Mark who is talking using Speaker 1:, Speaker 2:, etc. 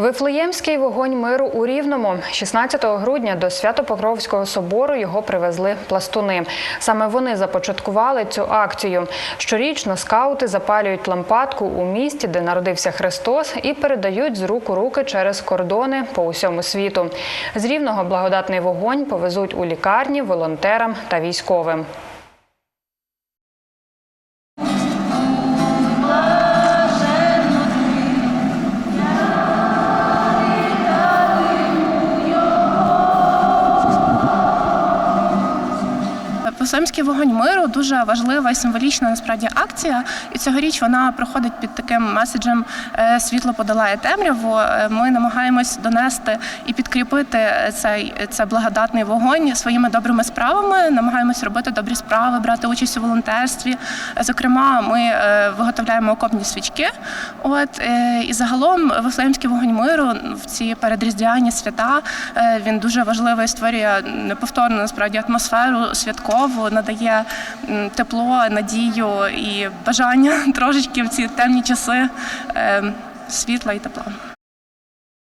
Speaker 1: Вифлеємський вогонь миру у Рівному. 16 грудня до Свято-Покровського собору його привезли пластуни. Саме вони започаткували цю акцію. Щорічно скаути запалюють лампадку у місті, де народився Христос, і передають з рук у руки через кордони по усьому світу. З Рівного благодатний вогонь повезуть у лікарні волонтерам та військовим.
Speaker 2: Посемський вогонь миру дуже важлива і символічна насправді акція. І цьогоріч вона проходить під таким меседжем е, Світло подолає темряву. Е, Ми намагаємось донести і підкріпити цей це благодатний вогонь своїми добрими справами. Намагаємось робити добрі справи, брати участь у волонтерстві. Е, Зокрема, ми е, виготовляємо окопні свічки. От е, і загалом Вифлеємський вогонь миру в ці передріздвяні свята е, він дуже важливий, створює неповторну насправді атмосферу святкову, надає тепло, надію і бажання трошечки в ці темні часи е, світла і тепла.